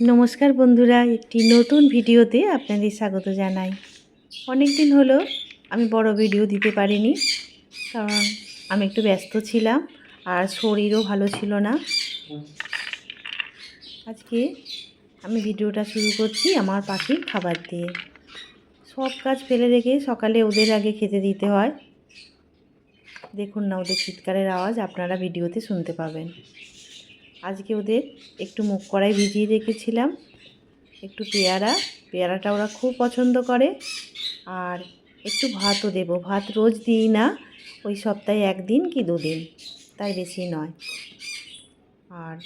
নমস্কার বন্ধুরা, একটি নতুন ভিডিওতে আপনাদের স্বাগত জানাই। অনেক দিন হলো আমি বড় ভিডিও দিতে পারিনি, কারণ আমি একটু ব্যস্ত ছিলাম আর শরীরও ভালো ছিল না। আজকে আমি ভিডিওটা শুরু করছি আমার পাখির খাবার দিয়ে। সব কাজ ফেলে রেখে সকালে ওদের আগে খেতে দিতে হয়। দেখুন না, ওদের চিৎকারের আওয়াজ আপনারা ভিডিওতে শুনতে পাবেন। আজকে ওদের একটু মুখ কড়াই ভিজিয়ে রেখেছিলাম, একটু পেয়ারা, পেয়ারাটা ওরা খুব পছন্দ করে, আর একটু ভাতও দেব। ভাত রোজ দিই না, ওই সপ্তাহে একদিন কি দুদিন, তাই বেশি নয়। আর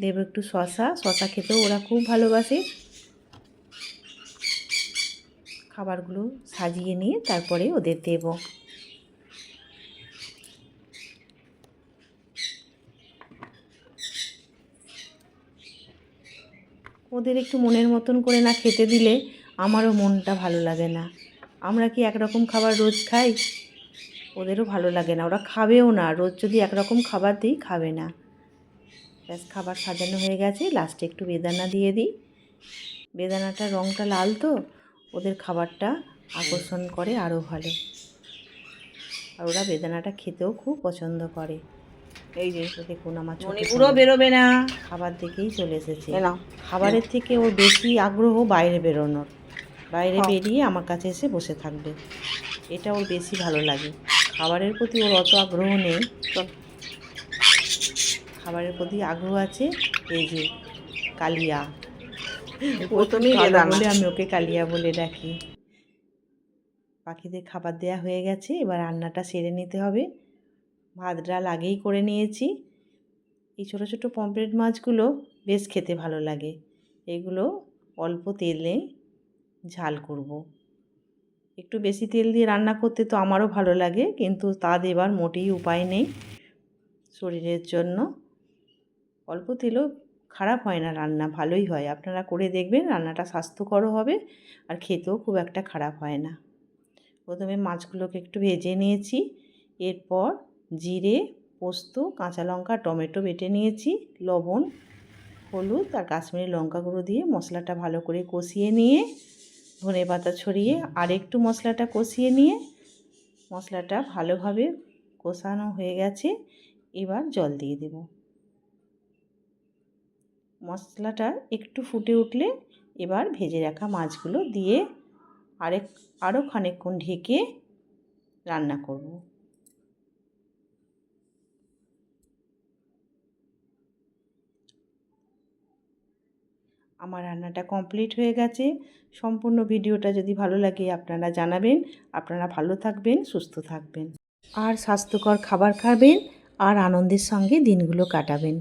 দেব একটু শশা শশা খেতেও ওরা খুব ভালোবাসে। খাবারগুলো সাজিয়ে নিয়ে তারপরে ওদের দেবো। ওদের একটু মনের মতন করে না খেতে দিলে আমারও মনটা ভালো লাগে না। আমরা কি একরকম খাবার রোজ খাই? ওদেরও ভালো লাগে না, ওরা খাবেও না। রোজ যদি একরকম খাবার দিই, খাবে না। ব্যাস, খাবার সাজানো হয়ে গেছে। লাস্টে একটু বেদানা দিয়ে দিই। বেদানাটার রঙটা লাল তো, ওদের খাবারটা আকর্ষণ করে আরও ভালো। আর ওরা বেদানাটা খেতেও খুব পছন্দ করে। এই যে দেখুন আমার পুরো বেরোবে না। খাবার দেখেই চলে এসেছে। খাবারের থেকে ওর বেশি আগ্রহ বাইরে বেরোনোর। বাইরে। বেরিয়ে আমার কাছে এসে বসে থাকবে। এটা ওর বেশি ভালো লাগে। খাবারের প্রতি ওর অত আগ্রহ নেই। খাবারের প্রতি আগ্রহ আছে এই যে কালিয়া। প্রথমেই বলে আমি ওকে কালিয়া বলে ডাকি। পাখিদের খাবার দেয়া হয়ে গেছে। এবার রান্নাটা সেরে নিতে হবে। ভাত ডাল আগেই করে নিয়েছি। এই ছোটো ছোটো পমফ্রেট মাছগুলো বেশ খেতে ভালো লাগে। এগুলো অল্প তেলে ঝাল করব। একটু বেশি তেল দিয়ে রান্না করতে তো আমারও ভালো লাগে, কিন্তু তা দেবার মোটেই উপায় নেই শরীরের জন্য। অল্প তেলও খারাপ হয় না রান্না, ভালোই হয়। আপনারা করে দেখবেন, রান্নাটা স্বাস্থ্যকরও হবে আর খেতেও খুব একটা খারাপ হয় না। প্রথমে মাছগুলোকে একটু ভেজে নিয়েছি। এরপর জিরে, পোস্ত, কাঁচা লঙ্কা, টমেটো বেটে নিয়েছি, লবণ, হলুদ আর কাশ্মীরি লঙ্কা গুঁড়ো দিয়ে মশলাটা ভালো করে কষিয়ে নিয়ে, ধনে পাতা ছড়িয়ে আর একটু মশলাটা কষিয়ে নিয়ে, মশলাটা ভালোভাবে কষানো হয়ে গেছে। এবার জল দিয়ে দেব। মশলাটা একটু ফুটে উঠলে এবার ভেজে রাখা মাছগুলো দিয়ে আরেক আরও খানিকক্ষণ ঢেকে রান্না করব। আমার রান্নাটা কমপ্লিট হয়ে গেছে। সম্পূর্ণ ভিডিওটা যদি ভালো লাগে আপনারা জানাবেন। আপনারা ভালো থাকবেন, সুস্থ থাকবেন। আর স্বাস্থ্যকর খাবার খাবেন আর আনন্দের সঙ্গে দিনগুলো কাটাবেন।